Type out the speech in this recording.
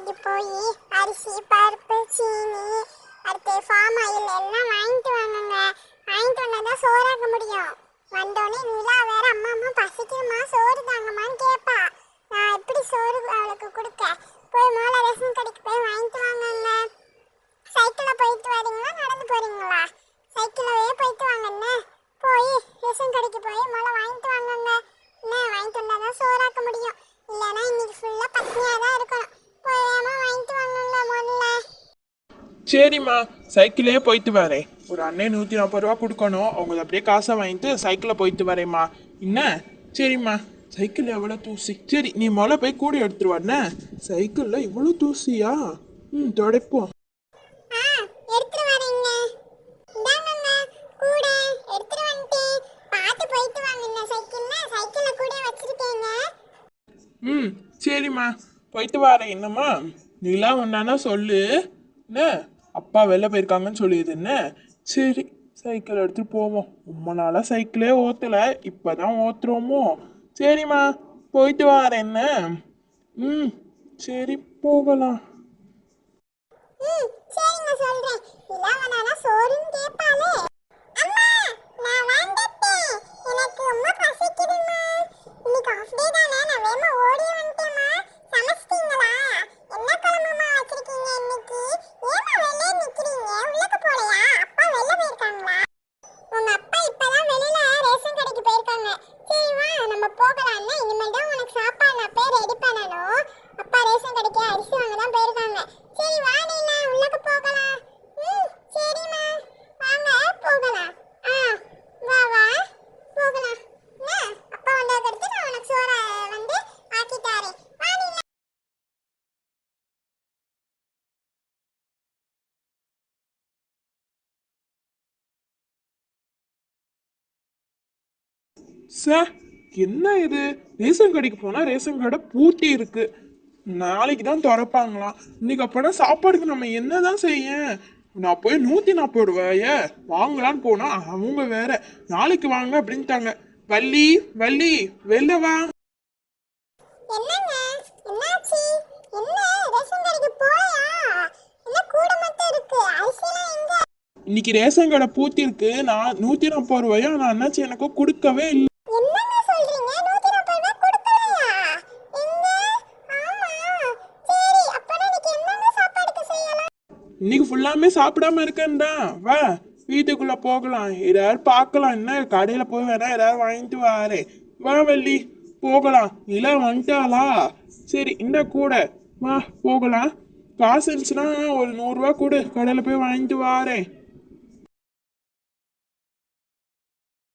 கடைக்கு போய் அரிசி பருப்பு சீனி அடுத்து ஃபார்ம் ஆயில் எல்லாம் வாங்கிட்டு வாங்குங்க. வாங்கிட்டு வந்தாதான் சோறாக்க முடியும். வந்தோடனே நிலா வேற அம்மா அம்மா பசிக்குதுமா சோறு தாங்கம்மான்னு கேட்பா நான் எப்படி சோறு அவளுக்கு கொடுக்க போய் மேலே ரேஷன் கடைக்கு போய் வாங்கிட்டு வாங்கங்க சைக்கிளில் போயிட்டு வரீங்களா நடந்து போறீங்களா சைக்கிளவே போயிட்டு வாங்க என்ன போய் ரேஷன் கடைக்கு போய் முதல்ல வாங்கிட்டு வாங்கங்க என்ன வாங்கிட்டு வந்தாதான் சோறாக்க முடியும் இல்லைன்னா இன்னைக்கு ஃபுல்லாக பட்னியாக தான் இருக்கணும் போய் வேகமாக வாங்கிட்டு வாங்கங்க முதல்ல சரிம்மா சைக்கிளே போயிட்டு வரேன். ஒரு அண்ணே நூற்றி நாற்பது ரூபா கொடுக்கணும். அவங்க அப்படியே காசை வாங்கிட்டு சைக்கிளில் போயிட்டு வரேம்மா. என்ன? சரிம்மா. சைக்கிள் எவ்வளோ தூசி? சரி நீ முதல்ல போய் கூட எடுத்துட்டு வரண்ணே சைக்கிளில் இவ்வளோ தூசியா? ம் துடைப்போம். ம் சரிம்மா. போயிட்டு வரேன் என்னம்மா? நீலாம் ஒன்றானா சொல்லு. என்ன? அப்பா வெளில போயிருக்காங்கன்னு சொல்லியது என்ன? சரி சைக்கிள் எடுத்துட்டு போவோம். ரொம்ப நாளாக சைக்கிளே ஓத்தலை இப்போ தான் ஓத்துறோமோ? சரிம்மா போயிட்டு வரேன் என்ன? ம் சரி போகலாம். நான் எனக்கு ரொம்ப பசிக்குதுமா இன்னைக்கு ஆஃப் டே தானே நான் வேகமா சார் என்ன இது? ரேஷன் கடைக்கு போனால் ரேஷன் கடை பூட்டி இருக்கு. நாளைக்கு தான் திறப்பாங்களாம். இன்னைக்கு அப்போனா சாப்பாடுக்கு நம்ம என்ன தான் செய்ய? நான் போய் நூற்றி நாற்பது ரூபாய வாங்கலான்னு போனா அவங்க வேற. நாளைக்கு வாங்க அப்படின்ட்டாங்க. வள்ளி வள்ளி வெளில வா. இன்னைக்கு ரேஷன் கடை பூட்டி இருக்கு நான் நூற்றி நாற்பது ரூபாயா? நான் என்னாச்சு? எனக்கு கொடுக்கவே இல்லை. இன்னைக்கு ஃபுல்லாமே சாப்பிடாம இருக்கேன்டா. வா வீட்டுக்குள்ள போகலாம். ஏதாவது பார்க்கலாம். என்ன கடையில போய் வேணா ஏதாவது வாங்கிட்டு வாரேன் வா வள்ளி போகலாம். நிலா வந்துட்டாளா? சரி இந்த கூட. வா போகலாம். காசு இருந்துச்சுன்னா ஒரு நூறுரூவா கொடு. கடையில் போய் வாங்கிட்டு வாரேன்